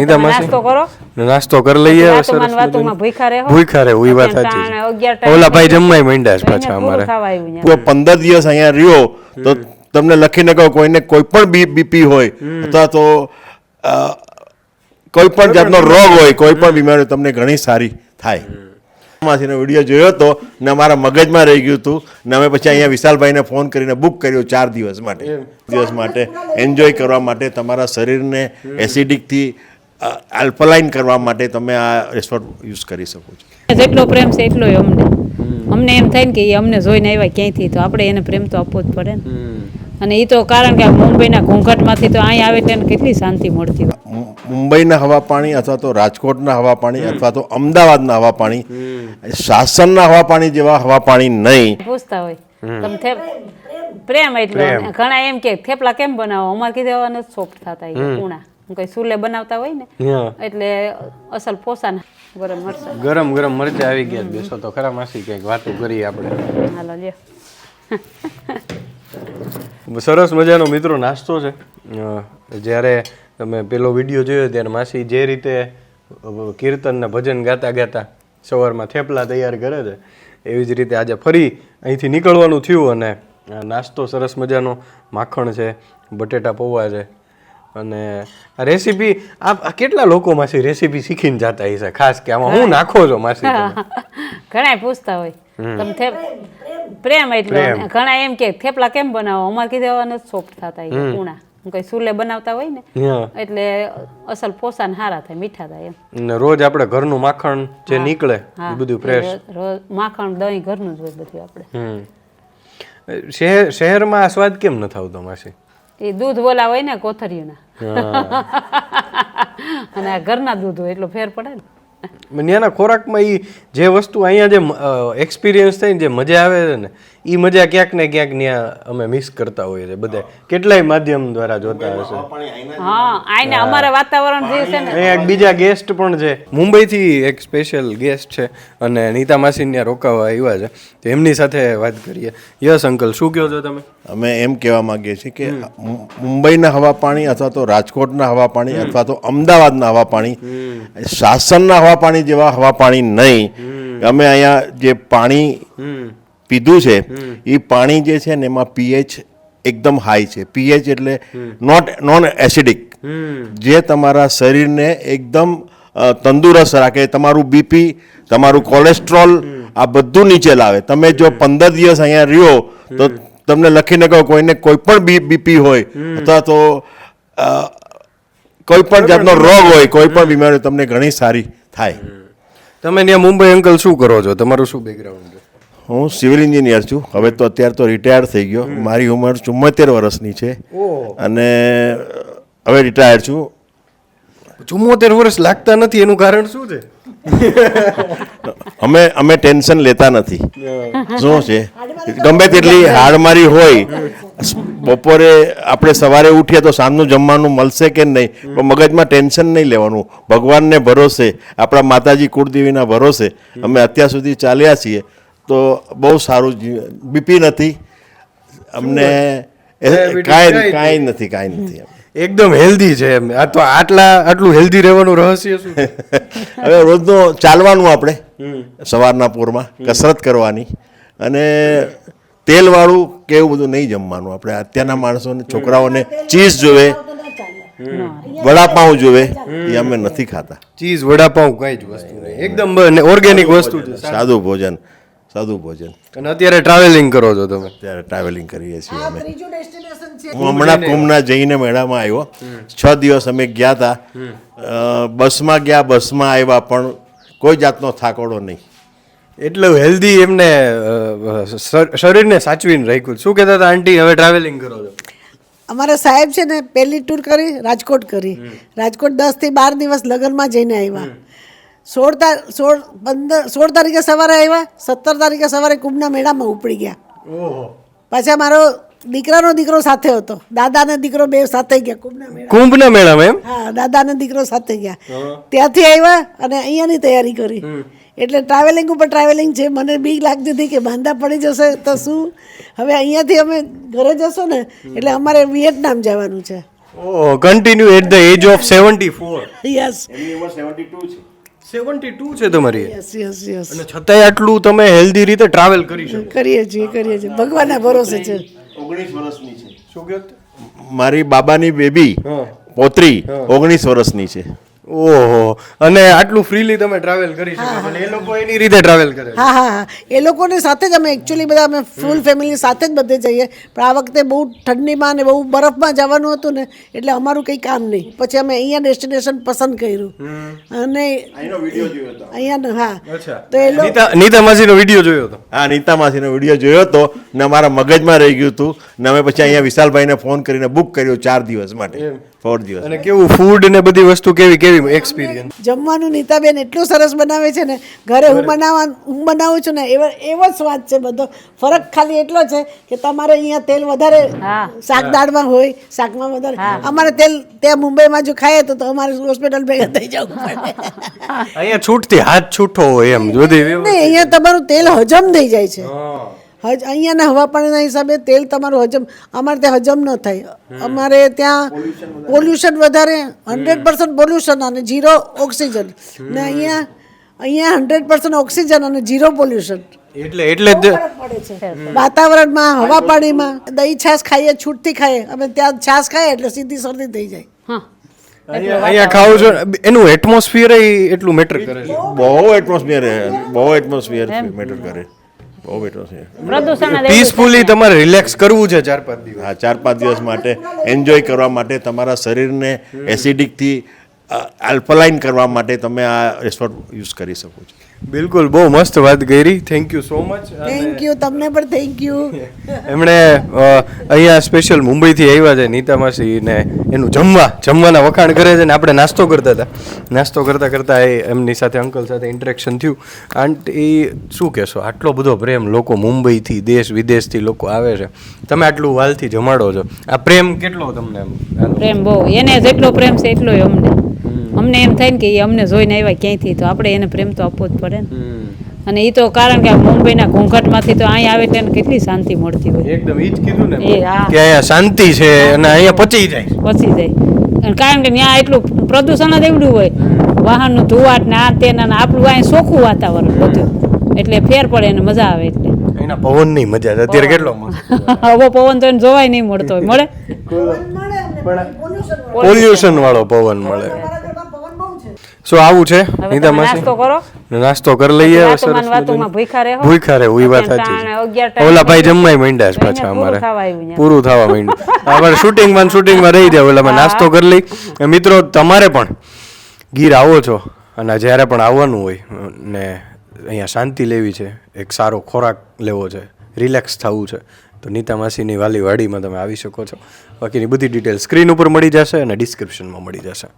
નીતા માસી? નાસ્તો કરો. નાસ્તો કરી લઈએ સરસ ને વાતોમાં ભૂખા ભૂખ્યા રહો. રહે ઉઈ વાત સાચી ઓલા ભાઈ જમવાય મંડ્યા છે પાછા અમારે. કોઈ પંદર દિવસ અહીંયા રહ્યો તો તમને લખીને કહો કોઈને કોઈ પણ બીપી હોય અથવા તો કોઈ પણ જાતનો રોગ હોય કોઈ પણ બીમારી તમને ઘણી સારી થાય. માસીનો વીડિયો જોયો હતો ને મારા મગજમાં રહી ગયું હતું ને અમે પછી અહીંયા વિશાલભાઈને ફોન કરીને બુક કર્યો ચાર દિવસ માટે. દિવસ માટે. એન્જોય કરવા માટે તમારા શરીરને એસિડિકથી આલ્પલાઇન કરવા માટે તમે આ રેસોર્ટ યુઝ કરી શકો છો. જેટલો પ્રેમ છે એટલો અમને. અમને એમ થાય ને કે એ અમને જોઈને આવ્યા ક્યાંયથી તો આપણે એને પ્રેમ તો આપવો જ પડે ને. અને એ તો કારણ કે મુંબઈના ઘોંઘાટમાંથી તો અહીં આવે એટલે કેટલી શાંતિ મળતી હોય. મુંબઈના હવા પાણી અથવા તો રાજકોટના હવા પાણી અથવા તો અમદાવાદના હવા પાણી શાસનના હવા પાણી જેવા હવા પાણી નહીં. પૂછતા હોય. તમે પ્રેમ એટલે ઘણા એમ કે થેપલા કેમ બનાવો? અમારે કીધું સોફ્ટ થતા એ કુણા હું કઈ સુલે બનાવતા હોય ને એટલે અસલ પોસાના ગરમ મરચા. ગરમ ગરમ મરચા આવી ગયા. બેસો તો ખરા માસી કંઈક વાતો કરીએ આપણે. હાલો લે સરસ મજાનો મિત્રો નાસ્તો છે. જ્યારે તમે પેલો વીડિયો જોયો ત્યારે માસી જે રીતે કીર્તન ને ભજન ગાતા ગાતા સવારમાં થેપલા તૈયાર કરે છે એવી જ રીતે આજે ફરી અહીંથી નીકળવાનું થયું અને નાસ્તો સરસ મજાનો માખણ છે બટેટા પૌવા છે અને રેસીપી આ કેટલા લોકો માસી રેસીપી શીખીને જાતા હશે? ખાસ કે આમાં હું નાખો છો માસી? ઘણા પૂછતા હોય. તમે થેપ પ્રેમ એટલે ઘણા એમ કે થેપલા કેમ બનાવો? અમારે કીધે સોફ્ટ થતા હું કઈ સુલે બનાવતા હોય ને એટલે અસલ પોસાન સારા થાય મીઠા થાય એમ. ને રોજ આપણે ઘરનું માખણ જે નીકળે એ બધું ફ્રેશ રો- રો- માખણ દહીં ઘરનું જ હોય બધું આપણે. શહેર શહેરમાં આ સ્વાદ કેમ ન આવતો માસી? એ દૂધ ઓલા હોય ને કોથળીઓના. અને આ ઘરના દૂધ હોય એટલો ફેર પડે ને. ત્યાંના ખોરાકમાં એ જે વસ્તુ અહીંયા જે એક્સપિરિયન્સ થઈને ને જે મજા આવે છે ને એ મજા ક્યાંક ને ક્યાંક ત્યાં અમે મિસ કરતા હોઈએ છીએ બધા. કેટલાય માધ્યમ દ્વારા જોતા હશે. હા આઈને અમારે વાતાવરણ જે છે ને. અહીંયા એક બીજા ગેસ્ટ પણ છે. મુંબઈથી એક સ્પેશિયલ ગેસ્ટ છે અને નીતા માસી ત્યાં રોકાવા આવ્યા છે. તો એમની સાથે વાત કરીએ. યસ અંકલ શું કહો છો તમે? અમે એમ કહેવા માંગીએ છીએ કે મુંબઈના હવા પાણી અથવા તો રાજકોટના હવા પાણી અથવા તો અમદાવાદના હવા પાણી શાસનના હવા પાણી જેવા હવા પાણી નહીં. અમે અહીંયા જે પાણી પીધું છે એ પાણી જે છે ને એમાં પીએચ એકદમ હાઈ છે. પીએચ એટલે નોટ નોન એસિડિક જે તમારા શરીરને એકદમ તંદુરસ્ત રાખે. તમારું બીપી તમારું કોલેસ્ટ્રોલ આ બધું નીચે લાવે. તમે જો પંદર દિવસ અહીંયા રહ્યો તો તમને લખીને કહો કોઈને કોઈ પણ બીપી હોય અથવા તો કોઈ પણ જાતનો રોગ હોય કોઈ પણ બીમારી તમને ઘણી સારી થાય તમે ત્યાં મુંબઈ અંકલ શું કરો છો? તમારું શું બેકગ્રાઉન્ડ છે? હું સિવિલ એન્જિનિયર છું. હવે તો અત્યારે તો રિટાયર થઈ ગયો. મારી ઉંમર ચુમ્મોતેર વર્ષની છે. અને હવે રિટાયર છું. ચુમ્મોતેર વર્ષ લાગતા નથી એનું કારણ શું છે? અમે અમે ટેન્શન લેતા નથી. શું છે? ગમે તેટલી હાડમારી હોય બપોરે આપણે સવારે ઉઠીએ તો સાંજનું જમવાનું મળશે કે નહીં? પણ મગજમાં ટેન્શન નહીં લેવાનું. ભગવાનને ભરોસે આપણા માતાજી કુળદેવીના ભરોસે અમે અત્યાર સુધી ચાલ્યા છીએ. તો બહુ સારું બીપી નથી. અમને કાંઈ કાંઈ નથી કાંઈ નથી એકદમ હેલ્ધી છે એમ. આ તો આટલા આટલું હેલ્ધી રહેવાનું રહસ્ય શું હવે રોજનો ચાલવાનું આપણે સવારના પૂરમાં કસરત કરવાની. અને તેલવાળું કે એવું બધું નહીં જમવાનું. આપણે અત્યારના માણસોને છોકરાઓને ચીઝ જોવે વડાપાઉં જોવે એ અમે નથી ખાતા. ચીઝ વડાપાઉં કઈ જ વસ્તુ નહીં. એકદમ ઓર્ગેનિક વસ્તુ છે. સાદું ભોજન સાદું ભોજન. અને અત્યારે ટ્રાવેલિંગ કરો છો તમે. ત્યારે ટ્રાવેલિંગ કરીએ છીએ અમે. ત્રીજું ડેસ્ટિનેશન છે. હું હમણાં કુંભના જઈને મેળામાં આવ્યો. છ દિવસ અમે ગયા હતા બસમાં ગયા બસમાં આવ્યા પણ કોઈ જાતનો થાકોડો નહીં. એટલું હેલ્ધી એમને શરીરને સાચવીને રાખ્યું. શું કહેતા હતા આંટી હવે ટ્રાવેલિંગ કરો છો. અમારા સાહેબ છે ને પહેલી ટૂર કરી રાજકોટ કરી. રાજકોટ દસથી બાર દિવસ લગ્નમાં જઈને આવ્યા. સોળ સોળ પંદર સોળ તારીખે સવારે આવ્યા સત્તર તારીખે સવારે કુંભના મેળામાં ઉપડી ગયા. પાછા મારો દીકરાનો દીકરો સાથે હતો. દાદા ને દીકરો બે સાથે ગયા કુંભના કુંભના મેળામાં એમ? હા દાદા ને દીકરો સાથે ગયા. ત્યાંથી આવ્યા અને અહીંયાની તૈયારી કરી. એટલે ટ્રાવેલિંગ ઉપર ટ્રાવેલિંગ છે મને બીક લાગતી હતી કે બાંધા પડી જશે તો શું? હવે અહીંયાથી અમે ઘરે જશો ને એટલે અમારે વિયેટનામ જવાનું છે. ઓ continue at the age of seventy four yes એમની ઉંમર સેવન્ટી ટુ છે. સેવન્ટી ટુ છે તમારી યસ યસ યસ અને છતાંય આટલું તમે હેલ્ધી રીતે ટ્રાવેલ કરી શકો. કરીએ છીએ કરીએ છીએ. ભગવાનના ભરોસે છે. ઓગણીસ વર્ષની છે. શું મારી બાબાની બેબી. પોત્રી ઓગણીસ વર્ષની છે. ઓહો. અને આટલું ફ્રીલી તમે ટ્રાવેલ કરી શકો અને એ લોકો એની રીતે ટ્રાવેલ કરે હા હા એ લોકોની સાથે જ અમે એકચ્યુઅલી બધા અમે ફૂલ ફેમિલી સાથે જ બધે જઈએ. પણ આ વખતે બહુ ઠંડીમાં ને બહુ બરફમાં જવાનું હતું ને એટલે અમારું કંઈ કામ નહીં. પછી અમે અહીંયા ડેસ્ટિનેશન પસંદ કર્યું. અને વીડિયો અહીંયા હા. અચ્છા. તો એ લોકો નીતા નીતા માસીનો વીડિયો જોયો હતો. હા નીતા માસીનો વીડિયો જોયો હતો ને અમારા મગજમાં રહી ગયું હતું ને અમે પછી અહીંયા વિશાલભાઈને ફોન કરીને બુક કર્યો ચાર દિવસ માટે. ફોર દિવસ. અને કેવું ફૂડ ને બધી વસ્તુ કેવી કેવી એક્સપિરિયન્સ જમવાનું નીતાબેન એટલું સરસ બનાવે છે ને ઘરે હું બનાવવા હું બનાવું છું ને એવો એવો જ સ્વાદ છે બધો. ફરક ખાલી એટલો છે કે તમારે અહીંયા તેલ વધારે શાક દાળમાં હોય શાકમાં વધારે. અમારે તેલ ત્યાં મુંબઈમાં જો ખાઈએ તો તો અમારે હોસ્પિટલ ભેગા થઈ જવું પડે. અહીંયા છૂટથી હાથ છૂટો હોય એમ નહીં અહીંયા તમારું તેલ હજમ થઈ જાય છે. હજ અહીંયાના હવાપાણીના હિસાબે તેલ તમારું હજમ અમારે ત્યાં હજમ ન થાય. અમારે ત્યાં પોલ્યુશન વધારે. હંડ્રેડ પર્સન્ટ પોલ્યુશન અને ઝીરો ઓક્સિજન ને અહીંયા અહીંયા હંડ્રેડ પર્સન્ટ ઓક્સિજન અને ઝીરો પોલ્યુશન એટલે એટલે જ પડે છે. વાતાવરણમાં હવા પાણીમાં દહીં છાશ ખાઈએ છૂટથી ખાઈએ અમે ત્યાં છાશ ખાઈએ એટલે સીધી શરદી થઈ જાય. હા. અહીંયા ખાવું છો એનું એટમોસ્ફિયર એટલું મેટર કરે છે. બહુ એટમોસ્ફિયર બહુ એટમોસ્ફિયર મેટર કરે. બહુ એટમોસ્ફિયર પ્રદૂષણ પીસફુલી તમારે રિલેક્સ કરવું છે ચાર પાંચ દિવસ. હા ચાર પાંચ દિવસ માટે એન્જોય કરવા માટે તમારા શરીરને એસિડિકથી આલ્પલાઇન કરવા માટે તમે આ રિસોર્ટ યુઝ કરી શકો છો. બિલકુલ બહુ મસ્ત વાત કરી. Thank you so much thank you તમને પણ થેન્ક યુ એમણે અહીંયા સ્પેશિયલ મુંબઈથી આવ્યા છે નીતા માસી ને એનું જમવા જમવાના વખાણ કરે છે ને આપણે નાસ્તો કરતા હતા. નાસ્તો કરતાં કરતાં એ એમની સાથે અંકલ સાથે ઇન્ટરેક્શન થયું. આંટ એ શું કહેશો? આટલો બધો પ્રેમ લોકો મુંબઈથી દેશ વિદેશથી લોકો આવે છે. તમે આટલું વાલથી જમાડો છો. આ પ્રેમ કેટલો તમને? પ્રેમ બહુ. એને જેટલો પ્રેમ છે એટલો અમને. અમને એમ થાય ને કે એ અમને જોઈને આવ્યા ક્યાંયથી તો આપણે એને પ્રેમ તો આપવો જ પડે ને. અને એ તો કારણ કે મુંબઈના ઘૂંઘટમાંથી તો અહીંયા આવે એને કેટલી શાંતિ મળતી હોય. એકદમ ઈ જ કીધું ને એ કે અહીંયા શાંતિ છે અને અહીંયા પચી જાય. પચી જાય. અને કારણ કે ત્યાં એટલું પ્રદૂષણ જ એવડું હોય. વાહનનું ધુવાટ ને આ તેના ને આપણું અહીં ચોખ્ખું વાતાવરણ બધું. એટલે ફેર પડે એને મજા આવે એટલે. એના પવનની મજા છે. અત્યારે કેટલો મસ્ત હવે પવન તો એને જોવાય નહીં મળતો હોય. મળે? પોલ્યુશન વાળો. પવન મળે. સો આવું છે? નીતા માસી? નાસ્તો કરો. નાસ્તો કરી લઈએ સરસ ભૂખા રહે. એ વાત સાચી ઓલા ભાઈ જમવાય માંડ્યા છે પાછા અમારે. પૂરું થવા આવ્યું ત્યાં. પૂરું થવા માંડ્યું. માં શૂટિંગમાં શૂટિંગમાં રહી જાય અમે નાસ્તો કરી લઈ. મિત્રો તમારે પણ ગીર આવો છો. અને જ્યારે પણ આવવાનું હોય ને અહીંયા શાંતિ લેવી છે એક સારો ખોરાક લેવો છે રિલેક્સ થવું છે તો નીતા માસીની વાલી વાડીમાં તમે આવી શકો છો. બાકીની બધી ડિટેલ સ્ક્રીન ઉપર મળી જશે અને ડિસ્ક્રિપ્શનમાં મળી જશે.